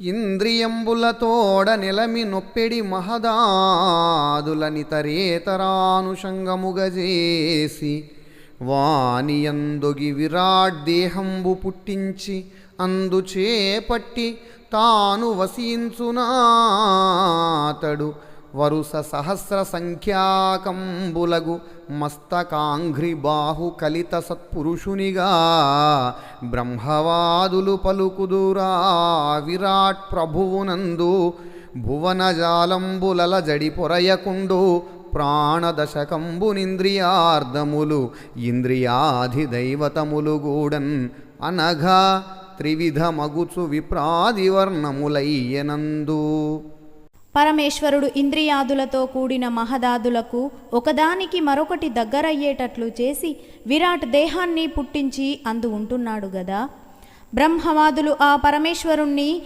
ఇంద్రియంబులతోడ నిలమి నొప్పెడి మహదాదులని తరేతరానుషంగముగజేసి వానియందొగి విరాట్ దేహంబు పుట్టించి అందుచేపట్టి తాను వసించునాతడు వరుస సహస్ర సంఖ్యాకంబులగు మస్తకాంఘ్రి బాహు కలిత సత్పురుషునిగా బ్రహ్మవాదులు పలుకుదురా విరాట్ ప్రభువునందు భువనజాలంబులల జడి పొరయకుండు ప్రాణదశకంబునింద్రియార్ధములు ఇంద్రియాధిదైవతములు గూడన్ అనఘా త్రివిధ మగుచు విప్రాదివర్ణములయ్యనందు. పరమేశ్వరుడు ఇంద్రియాదులతో కూడిన మహదాదులకు ఒకదానికి మరొకటి దగ్గరయ్యేటట్లు చేసి విరాట్ దేహాన్ని పుట్టించి అందు ఉంటున్నాడు గదా. బ్రహ్మవాదులు ఆ పరమేశ్వరుణ్ణి